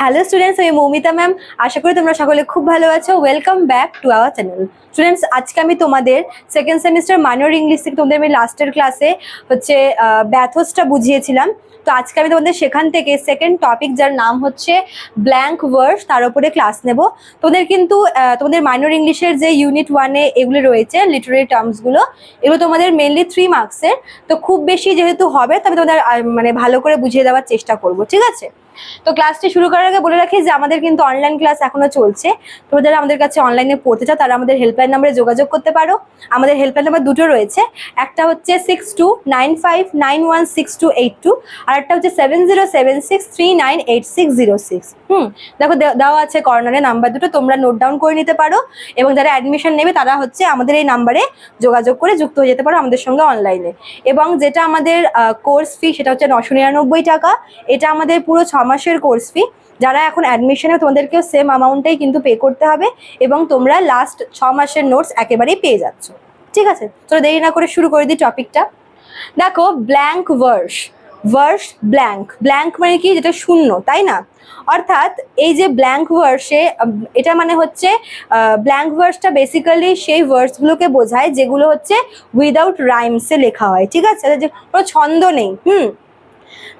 Hello students আমি Moumita ma'am আশা করি তোমরা সকলে খুব ভালো আছো। Welcome back to our channel students আজকে আমি তোমাদের সেকেন্ড সেমিস্টার মাইনর ইংলিশ থেকে তোমাদের আমি লাস্টের ক্লাসে হচ্ছে ব্যাথোসটা বুঝিয়েছিলাম। তো আজকে আমি তোমাদের সেখান থেকে সেকেন্ড টপিক যার নাম হচ্ছে ব্ল্যাঙ্ক ওয়ার্স তার উপরে ক্লাস নেব। তোমাদের কিন্তু তোমাদের মাইনর ইংলিশের যে ইউনিট ওয়ানে এগুলো রয়েছে লিটারেরি টার্মসগুলো এগুলো তোমাদের মেনলি থ্রি মার্কসের তো খুব বেশি যেহেতু হবে, তবে তোমাদের মানে ভালো করে বুঝিয়ে দেওয়ার চেষ্টা করব, ঠিক আছে? তো ক্লাসটি শুরু করার আগে বলে রাখি যে আমাদের কিন্তু অনলাইন ক্লাস এখনও চলছে। তোমরা যারা আমাদের কাছে অনলাইনে পড়তে চাও, তারা আমাদের হেল্পলাইন নাম্বারে যোগাযোগ করতে পারো। আমাদের হেল্পলাইন নাম্বার দুটো রয়েছে। একটা হচ্ছে six two nine five nine one six two eight two আর একটা হচ্ছে seven zero seven six three nine eight six zero six হুম, দেখো দেওয়া আছে কর্নারে নাম্বার দুটো, তোমরা নোট ডাউন করে নিতে পারো এবং যারা অ্যাডমিশন নেবে তারা হচ্ছে আমাদের এই নাম্বারে যোগাযোগ করে যুক্ত হয়ে যেতে পারো আমাদের সঙ্গে অনলাইনে এবং যেটা আমাদের কোর্স ফি সেটা হচ্ছে নশো নিরানব্বই টাকা। এটা আমাদের পুরো ছ মাসের কোর্স ফি যারা এখন অ্যাডমিশনে তোমাদেরকেও সেম অ্যামাউন্টেই কিন্তু পে করতে হবে এবং তোমরা লাস্ট ছ মাসের নোটস একেবারেই পেয়ে যাচ্ছ। ঠিক আছে? তো দেরি না করে শুরু করে দিই টপিকটা দেখো blank verse verse blank blank মানে কি? যেটা শূন্য, তাই না? অর্থাৎ এই যে ব্ল্যাঙ্ক ভার্সে এটা মানে হচ্ছে ব্ল্যাঙ্ক ভার্সটা বেসিক্যালি সেই ভার্সগুলোকে বোঝায় যেগুলো হচ্ছে উইদাউট রাইমসে লেখা হয়, ঠিক আছে? যে কোনো ছন্দ নেই, হুম?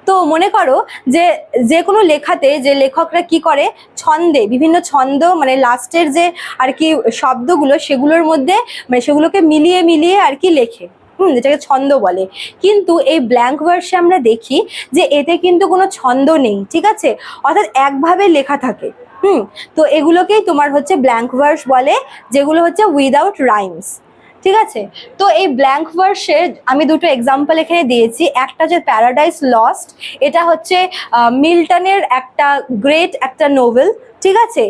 তো মনে করো যে যে কোনো লেখাতে যে লেখকরা কি করে? ছন্দে, বিভিন্ন ছন্দ মানে লাস্টের যে আর কি শব্দগুলো সেগুলোর মধ্যে মানে সেগুলোকে মিলিয়ে মিলিয়ে আর কি লেখে। হুম, যেটাকে ছন্দ বলে। কিন্তু এই ব্ল্যাঙ্ক ভার্সে আমরা দেখি যে এতে কিন্তু কোনো ছন্দ নেই, ঠিক আছে? অর্থাৎ একভাবে লেখা থাকে, হুম? তো এগুলোকেই তোমার হচ্ছে ব্ল্যাঙ্ক ভার্স বলে, যেগুলো হচ্ছে উইদাউট রাইমস ঠিক আছে? তো এই ব্ল্যাঙ্ক ভার্সে আমি দুটো এক্সাম্পল এখানে দিয়েছি। একটা যে প্যারাডাইস লস্ট এটা হচ্ছে মিল্টনের একটা গ্রেট একটা নোভেল ঠিক আছে?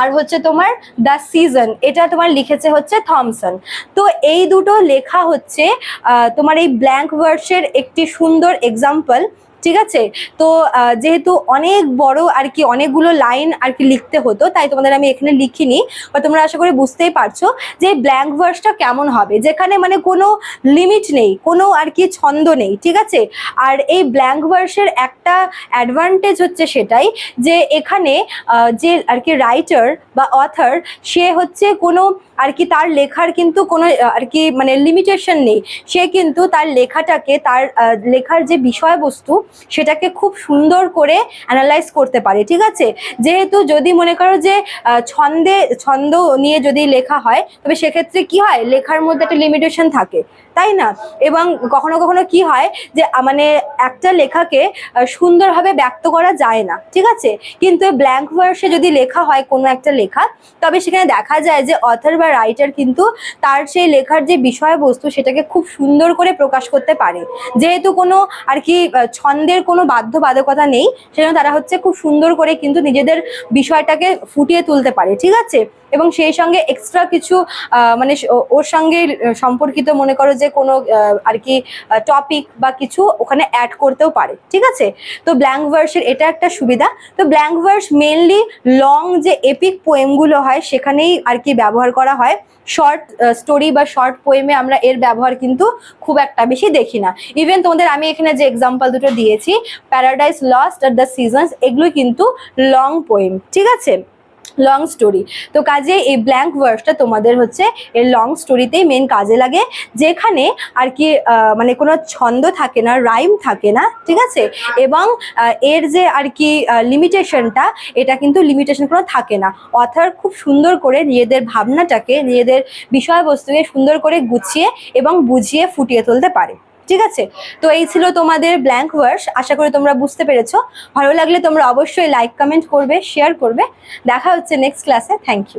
আর হচ্ছে তোমার দ্য সিজন এটা তোমার লিখেছে হচ্ছে থমসন তো এই দুটো লেখা হচ্ছে তোমার এই ব্ল্যাঙ্ক ওয়ার্ডসের একটি সুন্দর এক্সাম্পল ঠিক আছে? তো যেহেতু অনেক বড় আর কি অনেকগুলো লাইন আর কি লিখতে হতো, তাই তোমাদের আমি এখানে লিখিনি, বা তোমরা আশা করি বুঝতেই পারছ যে ব্ল্যাঙ্ক ভার্সটা কেমন হবে। যেখানে মানে কোনো লিমিট নেই, কোনো আর কি ছন্দ নেই, ঠিক আছে? আর এই ব্ল্যাঙ্ক ভার্সের একটা অ্যাডভান্টেজ হচ্ছে সেটাই যে এখানে যে আর কি রাইটার বা অথার সে হচ্ছে কোনো আর কি তার লেখার কিন্তু কোনো আর কি মানে লিমিটেশন নেই। সে কিন্তু তার লেখাটাকে তার লেখার যে বিষয়বস্তু সেটাকে খুব সুন্দর করে অ্যানালাইজ করতে পারে, ঠিক আছে? যেহেতু যদি মনে করো যে ছন্দে, ছন্দ নিয়ে যদি লেখা হয়, তবে সেক্ষেত্রে কি হয়? লেখার মধ্যে একটা লিমিটেশন থাকে। তাই না? এবং কখনো কখনো কি হয় যে মানে একটা লেখাকে সুন্দরভাবে ব্যক্ত করা যায় না, ঠিক আছে? কিন্তু ব্ল্যাঙ্ক ভার্সে যদি লেখা হয় কোনো একটা লেখা, তবে সেখানে দেখা যায় যে অথার বা রাইটার কিন্তু তার সেই লেখার যে বিষয়বস্তু, সেটাকে খুব সুন্দর করে প্রকাশ করতে পারে। যেহেতু কোনো আর কি ছন্দের কোনো বাধ্যবাধকতা নেই, সেজন্য তারা হচ্ছে খুব সুন্দর করে কিন্তু নিজেদের বিষয়টাকে ফুটিয়ে তুলতে পারে, ঠিক আছে? এবং সেই সঙ্গে এক্সট্রা কিছু মানে ওর সঙ্গে সম্পর্কিত মনে করো যে কোনো আর কি টপিক বা কিছু ওখানে অ্যাড করতেও পারে, ঠিক আছে? তো ব্ল্যাঙ্ক ভার্সের এটা একটা সুবিধা। তো ব্ল্যাঙ্ক ভার্স মেনলি লং যে এপিক পোয়েমগুলো হয়, সেখানেই আর কি ব্যবহার করা হয়। শর্ট স্টোরি বা শর্ট পোয়েমে আমরা এর ব্যবহার কিন্তু খুব একটা বেশি দেখি না। ইভেন তোমাদের আমি এখানে যে এক্সাম্পল দুটো দিয়েছি প্যারাডাইস লস্ট আর দ্য সিজনস এগুলো কিন্তু লং পোয়েম ঠিক আছে? লং স্টোরি তো কাজে এই ব্ল্যাঙ্ক ভার্সটা তোমাদের হচ্ছে এর লং স্টোরিতেই মেন কাজে লাগে, যেখানে আর কি মানে কোনো ছন্দ থাকে না রাইম থাকে না, ঠিক আছে? এবং এর যে আর কি লিমিটেশনটা এটা কিন্তু লিমিটেশন কোনো থাকে না। অথার খুব সুন্দর করে নিজেদের ভাবনাটাকে, নিজেদের বিষয়বস্তুকে সুন্দর করে গুছিয়ে এবং বুঝিয়ে ফুটিয়ে তুলতে পারে। ঠিক আছে? তো এই ছিল তোমাদের ব্ল্যাঙ্ক ওয়ার্স আশা করি তোমরা বুঝতে পেরেছ। ভালো লাগলে তোমরা অবশ্যই লাইক কমেন্ট করবে শেয়ার করবে। দেখা হচ্ছে নেক্সট ক্লাসে থ্যাংক ইউ